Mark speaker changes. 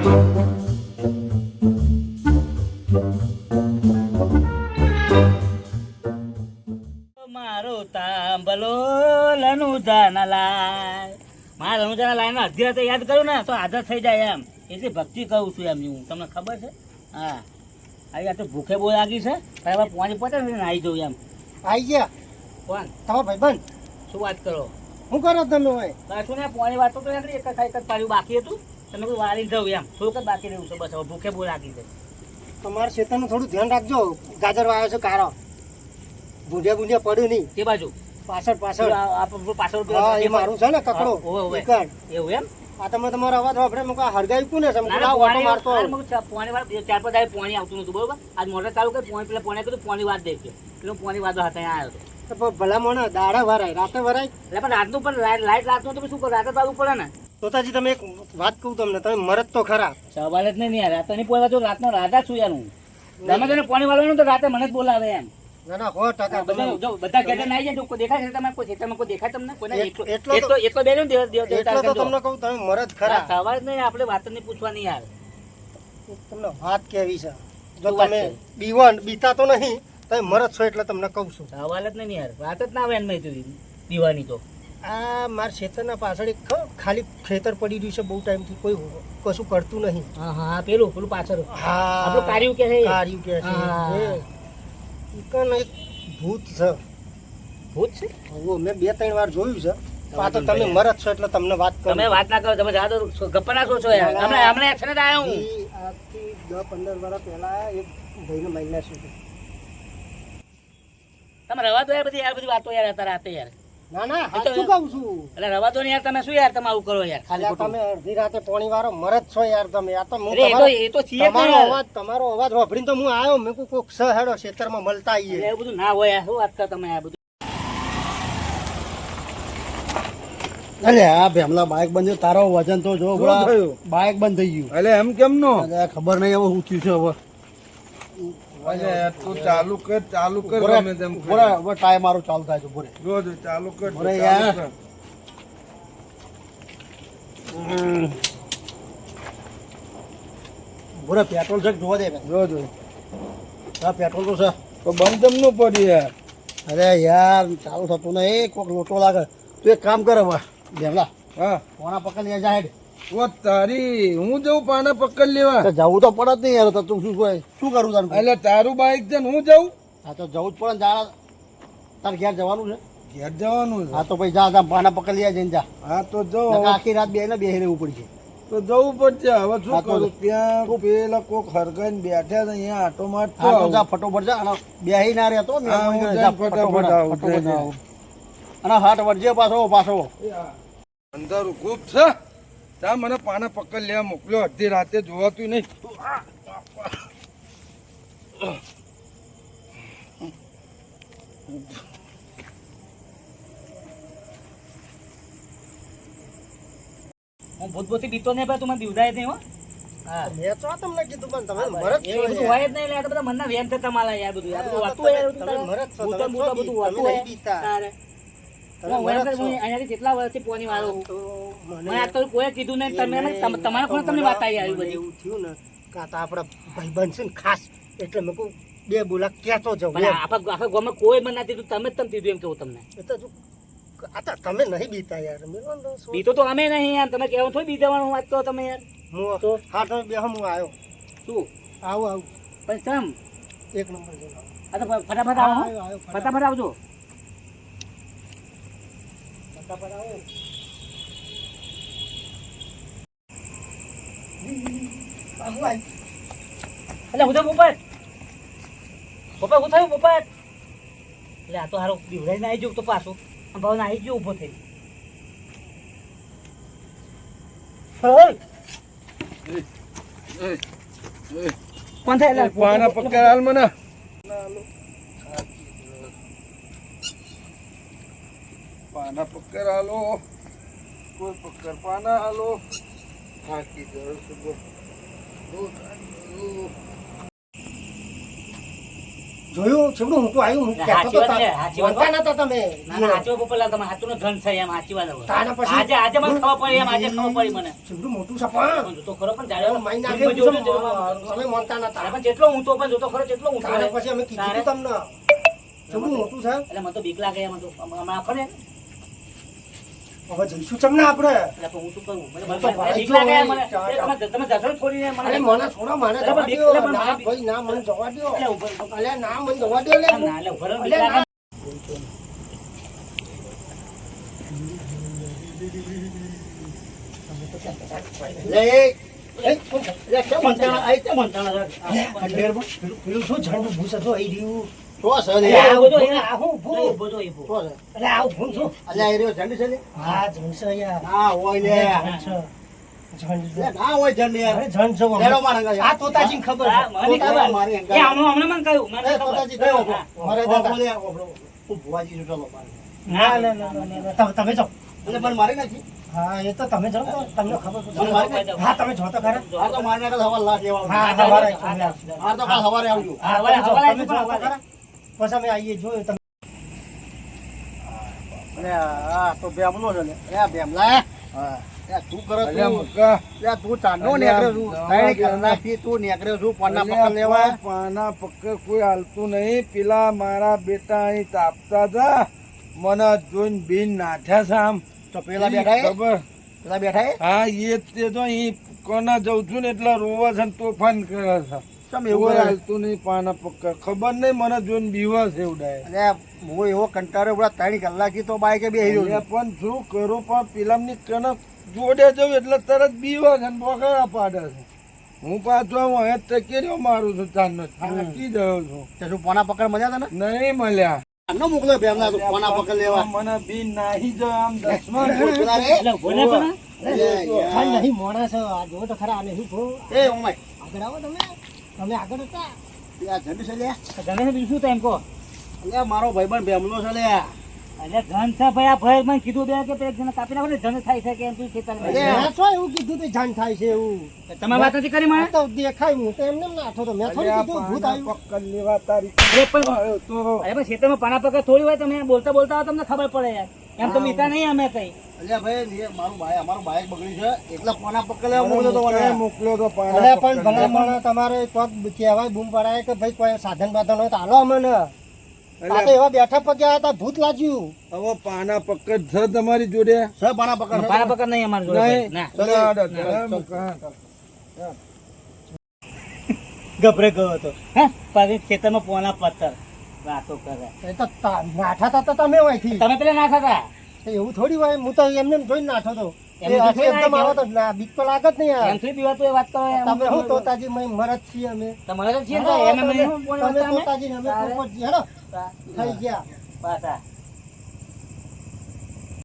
Speaker 1: મારો તાંબલો લનુજાના લાય. મારા લનુજાના લાયનો યાદ કરું ને તો આદત થઈ જાય એમ. એટલે ભક્તિ કહું છું એમ હું. તમને ખબર છે? હા. આ તો ભૂખે બહુ લાગી છે. તારે પાણી પતે ને આવી જવું એમ.
Speaker 2: આવી ગયા?
Speaker 1: કોણ?
Speaker 2: તમારો ભાઈબંધ?
Speaker 1: શું વાત કરો?
Speaker 2: હું કરો તમે હોય?
Speaker 1: પાછું ને પાણી વાતો તો એક જ એક જ પાડ્યું બાકી હતું? તમે કોઈ વાળી જવું એમ. થોડુંક જ બાકી રહ્યું છે બસ. હવે ભૂખે બહુ લાગી છે.
Speaker 2: તમારા ખેતરનું થોડું ધ્યાન રાખજો. ગાજર વાયો છે કારો ભૂંડિયા ભૂંડિયા પડ્યું નહીં.
Speaker 1: તે બાજુ.
Speaker 2: પાછળ પાછળ.
Speaker 1: પાછળ
Speaker 2: હા એ મારું છે ને કકડો.
Speaker 1: એવું એમ?
Speaker 2: આ તમે તમારો અવાજ વાપરે મુકા હરગાઈ કોને છે? મુકા આ ઓટો મારતો.
Speaker 1: પાણી વાર ચાર પાંચ દાડે પાણી આવતું નતું બરોબર? આજ મોટર ચાલુ કરી પાણી પેલા પાણી કીધું પાણી વાત દેખ્યો એટલે પાણી વાદો હતા આવ્યો હતો.
Speaker 2: તો પણ ભલા મોણા દાડા ભરાય રાતે ભરાય
Speaker 1: એટલે પણ રાતનું પણ લાઈટ લાઈટ રાતનું તો શું કરું? રાતે ચાલુ પડે ને.
Speaker 2: તોતાજી તમે એક વાત કહું તમને તમે મરદ તો ખરા.
Speaker 1: સવાલ જ નહીં યાર. રાતે નહીં પોવા તો રાતનો રાજા છું યાર હું. તમે તને પાણી વાળવાનું તો રાતે મને જ બોલાવે એમ.
Speaker 2: ના ના સો ટકા તમે
Speaker 1: જો બધા ઘેર નાઈ જાય દેખાય છે તમે કોઈ ખેતરમાં કોઈ દેખાય તમને? કોઈને એટલો
Speaker 2: એટલો
Speaker 1: એટલો એટલો ને દેવ દેવ
Speaker 2: એટલો તો તમને કહું તમે મરદ ખરા.
Speaker 1: હા, નહીં આપણે વાત નહીં પૂછવાની યાર.
Speaker 2: તમને વાત કેવી છે? જો તમે? બીવન બીતા તો નહીં તમે મરદ છો એટલે તમને કહું છું.
Speaker 1: સવાલ જ નહીં યાર. વાત જ ના આવે એમ તો દીવાની તો.
Speaker 2: આ મારા ખેતરના પાછળ એક ખાલી ખેતર પડી રહ્યું છે બહુ ટાઈમથી કોઈ કશું કરતું નહીં.
Speaker 1: હા હા પેલું પેલું પાછળ.
Speaker 2: હા.
Speaker 1: આપણું કાર્યું કે છે
Speaker 2: કાર્યું કે છે. કણ એક ભૂત છે.
Speaker 1: ભૂત છે?
Speaker 2: હવે મેં બે ત્રણ વાર જોયું છે. આ તો તમે મરદ છો એટલે તમને વાત કરું.
Speaker 1: તમે વાત ના કરો તમે જાદો ગપ્પા ના છો યાર. હમણાં હમણાં એક્શન જ આવ્યો હું
Speaker 2: આજથી દસ પંદર વર્ષ પહેલા એક ભાઈને મહિના સુધી
Speaker 1: તમે રવા દો યાર બધી યાર બધી વાતો યાર રાતે યાર.
Speaker 2: ના ના સાચું કહું છું.
Speaker 1: એટલે રવા દો ને યાર તમે શું યાર તમે આવું કરો યાર ખાલી
Speaker 2: તમે અડધી રાતે પોણી વાળો મરદ છો યાર તમે. આ તો હું
Speaker 1: એ તો
Speaker 2: તમારો-
Speaker 1: એ તો છીએ
Speaker 2: તમારો અવાજ તમારો અવાજ વાપરીને તો હું આવ્યો. મેં કોક સ હેડો ખેતરમાં મળતા આવીએ.
Speaker 1: એવું બધું ના હોય શું વાત કર તમે આ બધું?
Speaker 3: અરે આ ભેમલા બાઇક બંધ તારો વજન તો જો બાઇક બંધ થઈ ગયું.
Speaker 4: અલે એમ કેમ નો?
Speaker 3: ખબર નહીં હવે શું થયું છે હવે.
Speaker 4: તું ચાલુ કર ચાલુ કર ગમે તેમ
Speaker 3: બોરે, હવે ટાઈમ મારો ચાલુ થાય છે બોરે
Speaker 4: જો જો ચાલુ કર
Speaker 3: બોરે યાર. બોરે પેટ્રોલ છે જોવા દે.
Speaker 4: જો જો.
Speaker 3: હા પેટ્રોલ તો છે.
Speaker 4: તો બંધ કેમ નું પડી યાર.
Speaker 3: અરે યાર ચાલુ થતું નહીં કોક લોટો લાગે. તું એક કામ કર હવે ભેમલા
Speaker 4: હા.
Speaker 3: કોના પકડ લે જાય
Speaker 4: ઓ તારી હું જઉં પાના પકડ લેવા.
Speaker 3: જવું તો પડે નહીં યાર તું શું શું શું કરું તારું?
Speaker 4: એટલે તારું બાઈક છે ને હું જઉં.
Speaker 3: હા તો જવું જ પડે ને જાણે ઘેર જવાનું છે?
Speaker 4: ઘેર જવાનું છે?
Speaker 3: હા તો ભાઈ જા જા પાના પકડ લઈ જઈને જા.
Speaker 4: હા તો
Speaker 3: નકર આખી રાત બે ને બેહી રહેવું પડશે.
Speaker 4: તો જવું પડશે. હવે શું કરું? ત્યાં પેલા કોક હરગાઈને બેઠા છે અહીંયા આટો મારતો
Speaker 3: હા તો. જા ફટોફટ જા અને બેહી ના રહેતો ને
Speaker 4: ફટાફટ આવું.
Speaker 3: અને હાટ વળજે પાછો પાછો.
Speaker 4: અંધારું ખૂબ છે. તા મને પાના પકડ લેવા મોકલ્યો અડધી રાતે જોવાતું નહીં
Speaker 1: હું ભૂતભૂતી બીતો નહીં ભાઈ તું મને દીવડાય નહીં હો
Speaker 2: મેં તો તમને કીધું પણ તમે મરત
Speaker 1: એ
Speaker 2: છો
Speaker 1: બધું. હોય જ નહીં એટલે તો બધા મનના વેમ થતા માલા યાર બધું યાર બધું વાતું યાર બધું
Speaker 2: છો
Speaker 1: બધું વાતું. તારે. અહીંયાથી કેટલા વર્ષથી પોની વાળો મને આ તો કોઈ કીધું નહીં. તમે
Speaker 2: એને-
Speaker 1: તમ- તમને વાત આવી આવી બધી.
Speaker 2: એવું થયું ને કે તો આપણા ભાઈબંધ છે ને ખાસ. એટલે મેં કહું બે બોલા કહેતો જાઉં
Speaker 1: પણ આખા આખા ગામમાં કોઈ મને ના કીધું. તમે જ તમે કીધું એમ કેવું તમને.
Speaker 2: એ તો જો આ તો તમે નહીં બીતા યાર. મેં કીધું તો શું-
Speaker 1: બીતો તો અમે નહીં યાર. તમે કહેવાનું થોડી બી વાત કરો તમે યાર.
Speaker 2: હું
Speaker 1: તો?
Speaker 2: હા તો બે હું આવ્યો
Speaker 1: શું?
Speaker 2: આવું આવું.
Speaker 1: પણ
Speaker 2: એક નંબર
Speaker 1: આ તો ફટાફટ આવો.
Speaker 2: ફટાફટ
Speaker 1: આવજો.
Speaker 2: ફટાફટ આવો. આવું.
Speaker 1: એટલે હું તો પોપટ પોપટ હું થયું? પોપટ એટલે આ તો હારો બીવડાઈને આવી ગયો તો પાછું. આમ ભાવ આવી ગયો ઊભો થઈ! કોણ થાય?
Speaker 4: પકડ હાલ. મને પાના પક્કર હાલો કોઈ પક્કર પાના હાલો થાકી ગયો છું બહુ. બહુ થાકી ગયો.
Speaker 2: જોયું? છેવડું હું તો આવ્યું હું કહેતો તો
Speaker 1: વાત છે,
Speaker 2: તા-
Speaker 1: સાચી વાત.
Speaker 2: બોલતા નતા તમે.
Speaker 1: ના ના હાચો પોપલા તમે હાચુનો ધન છે એમ હાચી વાત હવે.
Speaker 2: પછી-
Speaker 1: આજે આજે મને ખબર પડી એમ આજે ખબર પડી મને.
Speaker 2: છેવડું મોટું પણ.
Speaker 1: ખરો પણ જાડો
Speaker 2: માનતા નતા.
Speaker 1: તારે પણ જેટલો ઊંચો પણ જોતો ખરો જેટલો
Speaker 2: તારે પછી અમે કીધું તમને. છેવડું મોટું છે.
Speaker 1: એટલે મને તો બીક લાગે એમ તો હમણાં આખો ને?
Speaker 2: હવે જઈશું ચમ ને આપણે
Speaker 1: હું શું કરું મને
Speaker 2: મને તો
Speaker 1: મને
Speaker 2: ભાઈ
Speaker 1: બીક
Speaker 2: જો
Speaker 1: લાગે
Speaker 2: હોય,
Speaker 1: મને
Speaker 2: ચા-
Speaker 1: એ તમે તમે છોડીને મને
Speaker 2: મને છોડો મને
Speaker 1: અરે
Speaker 2: જવા
Speaker 1: પણ બીક-
Speaker 2: દ્યો.
Speaker 1: અરે પણ
Speaker 2: ના
Speaker 1: મને-
Speaker 2: ભાઈ ના મને જવા દ્યો.
Speaker 1: એટલે ઉભો- ઉભો-
Speaker 2: અલ્યા ના મને જવા દ્યો લે
Speaker 1: ના, ના, એટલે ઊભો રહો, બીક
Speaker 2: અલ્યા
Speaker 1: લાગે.
Speaker 3: લે એ એ કોણ છે? લે, કેમ મંતાણા? આ કેમ મંતાણા છે? આ ખંડેરમાં?
Speaker 2: પેલું પેલું શું ઝંડ ઊભું છે જો રહ્યું. ઊભો
Speaker 1: જો,
Speaker 3: ઊભો.
Speaker 2: અરે આ ઊભું છું?
Speaker 3: અલ્યા, એ રહ્યો ઝંડ છે લે?
Speaker 2: હા ઝંડ છે યાર
Speaker 3: ના હોય લે.
Speaker 2: ઝંડ છે. ઝંડ
Speaker 3: લે,
Speaker 2: છે
Speaker 3: ના હોય ઝંડ યાર.
Speaker 2: ઝંડ છે
Speaker 3: લેરો મારા
Speaker 2: આ તોતાજીને ખબર છે.
Speaker 1: મને ખબર.
Speaker 3: મારી
Speaker 1: એ હમણાં- હમણાં મને કહ્યું, મને
Speaker 2: તોતાજી
Speaker 3: એ
Speaker 2: મારે દાદા.
Speaker 3: લે, ઓભો. હું ભુવાજીનું
Speaker 2: ના ના ના ના, ના, ના. તમે- જાઓ
Speaker 3: એટલે મને મારી નાખી?
Speaker 2: હા એ તો તમે જો. તમને ખબર હા તમે જો તો ખરા
Speaker 3: તો મારી તો સવાર લાખ લેવા
Speaker 2: હા
Speaker 3: આવજો.
Speaker 1: હા,
Speaker 3: તો કાલ.
Speaker 2: હા.
Speaker 1: હવારે-.
Speaker 2: પછી અમે આવીએ જોયું. તમે
Speaker 3: આ તો બેમલો છે લે. એ બેમલા. એ તું કરે તું.
Speaker 4: મુકા
Speaker 3: તું ચાંદો
Speaker 4: અલ્યા,
Speaker 3: છું.
Speaker 4: જવા
Speaker 3: ત્રણ
Speaker 4: દે ને.
Speaker 3: કલાકથી તું નેકળ્યો છું. પન્ના
Speaker 4: અલ્યા,
Speaker 3: લેવા.
Speaker 4: પાના પક્કર કોઈ હાલતું નહીં પેલા મારા બેટા અહીં તાપતા હતા મને જોઈને બીન નાઠ્યા છે આમ
Speaker 3: તો પેલા બેઠા
Speaker 4: ખબર
Speaker 3: પેલા બેઠા
Speaker 4: હા એ તે તો અહીં કોના જઉં છું ને એટલે રોવા છે તોફાન કરે છે એવું હાલતું નહીં પાના ખબર નહીં મને જોઈને બીવા એવડાય
Speaker 3: અરે હું એવો કંટાળ્યો ત્રણ કલાકથી તો બાઈકે બેહી રહ્યો
Speaker 4: પણ શું કરું? પણ પેલાની કનક જોડે જવું એટલે તરત બીવા છે બોકાળા પાડે છે. હું પાછો ટકી મારું છું ચાંદનો થાકી ગયો છું.
Speaker 3: તે શું પોના પકડ મજા તને?
Speaker 4: નહીં મળ્યા.
Speaker 3: તું પોના પકડ લેવા.
Speaker 4: મને બી નાહી જો આમ દસમા.
Speaker 2: આ જો તો ખરા આ નહીં ભો.
Speaker 3: એ ઉમાય.
Speaker 2: આગળ આવો તમે. તમે આગળ હતા?
Speaker 3: આ ઝંડ છે લે.
Speaker 1: છે બીજું શું થાય એમ કહો?
Speaker 3: અલ્યા, મારો ભાઈબંધ બેમલો છે લે.
Speaker 1: એટલે ધન છે ભાઈ આ ભાઈ મને કીધું બે કે પેલા જણા કાપી નાખો ને ધન થાય છે કે એમ તું.
Speaker 3: અરે,
Speaker 2: મેં છો એવું કીધું તો જાણ થાય છે એવું?
Speaker 1: તમારી વાત નથી કરી મને
Speaker 2: તો દેખાય હું તો એમને એમ નાઠો તો મેં થોડી કીધું ભૂત આવ્યું.
Speaker 4: પક્કલ લેવા તારી.
Speaker 1: અરે પણ
Speaker 4: તો.
Speaker 1: અરે પણ ખેતરમાં પાણા પકડ થોડી હોય તમે બોલતા બોલતા હોય તમને ખબર પડે યાર. એમ તો મીતા નહીં અમે કઈ.
Speaker 3: અલ્યા ભાઈ, મારું બાઈક- અમારું બાઈક બગડ્યું છે. એટલે પોના પકડ લેવા તો મને.
Speaker 2: પણ. તમારે તો કહેવાય બૂમ પડાય કે ભાઈ કોઈ સાધન બાધન હોય તો હાલો અમને
Speaker 4: એટલે
Speaker 2: એવા બેઠા પગ્યા હતા ભૂત લાગ્યું
Speaker 4: હવે પાના પક્કડ છે તમારી જોડે
Speaker 3: છે પોના પકડ છે?
Speaker 1: પકડ નહીં અમારી જોડે ભાઈ.
Speaker 4: નહીં
Speaker 1: ના
Speaker 4: ચાલો, આડો, ચાલો, મુકા.
Speaker 2: ગભરે ગયો હતો
Speaker 1: હે પાછી ખેતરમાં પોના પથ્થર વાતો કરે
Speaker 2: એ તો નાઠા હતા તો તમે
Speaker 1: તમે પેલા ના થતા
Speaker 2: એવું થોડી હોય હું તો એમને એમ જોઈને નાઠો તો. બીક તો લાગત નહીં
Speaker 1: એમ થોડી પીવાતું એ વાત કરો
Speaker 2: તમે હું તોતાજી મય મરદ છીએ અમે.
Speaker 1: તમારે છીએ
Speaker 2: તમે
Speaker 1: અમે?
Speaker 2: તોતાજી અમે થઈ ગયા.
Speaker 1: પાછા.